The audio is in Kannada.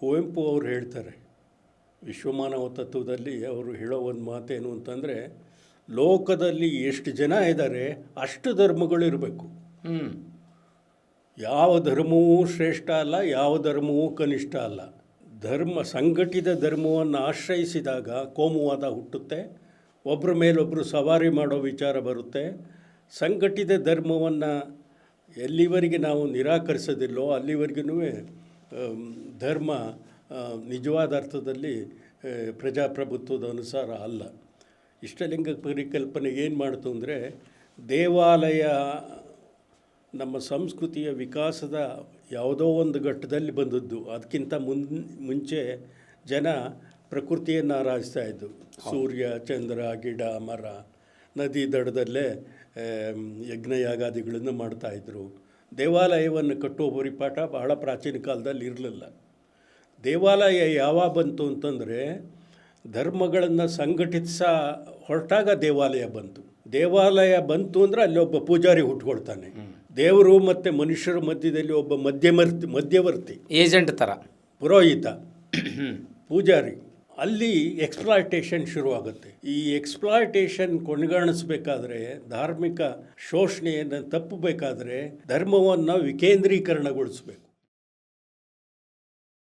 ಕುವೆಂಪು ಅವರು ಹೇಳ್ತಾರೆ ವಿಶ್ವಮಾನವ ತತ್ವದಲ್ಲಿ ಅವರು ಹೇಳೋ ಒಂದು ಮಾತೇನು ಅಂತಂದರೆ ಲೋಕದಲ್ಲಿ ಎಷ್ಟು ಜನ ಇದ್ದಾರೆ ಅಷ್ಟು ಧರ್ಮಗಳು ಇರಬೇಕು. ಯಾವ ಧರ್ಮವೂ ಶ್ರೇಷ್ಠ ಅಲ್ಲ ಯಾವ ಧರ್ಮವೂ ಕನಿಷ್ಠ ಅಲ್ಲ. ಧರ್ಮ ಸಂಘಟಿತ ಧರ್ಮವನ್ನು ಆಶ್ರಯಿಸಿದಾಗ ಕೋಮುವಾದ ಹುಟ್ಟುತ್ತೆ ಒಬ್ಬರ ಮೇಲೊಬ್ಬರು ಸವಾರಿ ಮಾಡೋ ವಿಚಾರ ಬರುತ್ತೆ. ಸಂಘಟಿತ ಧರ್ಮವನ್ನು ಎಲ್ಲಿವರೆಗೆ ನಾವು ನಿರಾಕರಿಸೋದಿಲ್ಲೋ ಅಲ್ಲಿವರೆಗೂ ಧರ್ಮ ನಿಜವಾದ ಅರ್ಥದಲ್ಲಿ ಪ್ರಜಾಪ್ರಭುತ್ವದ ಅನುಸಾರ ಅಲ್ಲ. ಇಷ್ಟಲಿಂಗ ಪರಿಕಲ್ಪನೆ ಏನು ಮಾಡ್ತು ಅಂದರೆ, ದೇವಾಲಯ ನಮ್ಮ ಸಂಸ್ಕೃತಿಯ ವಿಕಾಸದ ಯಾವುದೋ ಒಂದು ಘಟ್ಟದಲ್ಲಿ ಬಂದದ್ದು. ಅದಕ್ಕಿಂತ ಮುನ್, ಮುಂಚೆ ಜನ ಪ್ರಕೃತಿಯನ್ನು ಆರಾಧಿಸ್ತಾ ಇದ್ದು ಸೂರ್ಯ, ಚಂದ್ರ, ಗಿಡ, ಮರ, ನದಿ ದಡದಲ್ಲೇ ಯಜ್ಞಯಾಗಾದಿಗಳನ್ನು ಮಾಡ್ತಾಯಿದ್ರು ದೇವಾಲಯವನ್ನು ಕಟ್ಟುವ ಪರಿಪಾಠ ಬಹಳ ಪ್ರಾಚೀನ ಕಾಲದಲ್ಲಿ ಇರಲಿಲ್ಲ. ದೇವಾಲಯ ಯಾವಾಗ ಬಂತು ಅಂತಂದರೆ ಧರ್ಮಗಳನ್ನು ಸಂಘಟಿಸ ಹೊರಟಾಗ ದೇವಾಲಯ ಬಂತು. ದೇವಾಲಯ ಬಂತು ಅಂದರೆ ಅಲ್ಲಿ ಒಬ್ಬ ಪೂಜಾರಿ ಹುಟ್ಕೊಳ್ತಾನೆ. ದೇವರು ಮತ್ತು ಮನುಷ್ಯರ ಮಧ್ಯದಲ್ಲಿ ಒಬ್ಬ ಮಧ್ಯಮರ್ತಿ ಮಧ್ಯವರ್ತಿ. ಏಜೆಂಟ್ ಥರ ಪುರೋಹಿತ. ಪೂಜಾರಿ. ಅಲ್ಲಿ ಎಕ್ಸ್ಪ್ಲಾಯ್ಟೇಷನ್ ಶುರುವಾಗುತ್ತೆ. ಈ ಎಕ್ಸ್ಪ್ಲಾಯ್ಟೇಷನ್ ಕೊನೆಗಾಣಿಸ್ಬೇಕಾದ್ರೆ ಧಾರ್ಮಿಕ ಶೋಷಣೆಯನ್ನು ತಪ್ಪಬೇಕಾದ್ರೆ ಧರ್ಮವನ್ನು ವಿಕೇಂದ್ರೀಕರಣಗೊಳಿಸಬೇಕು.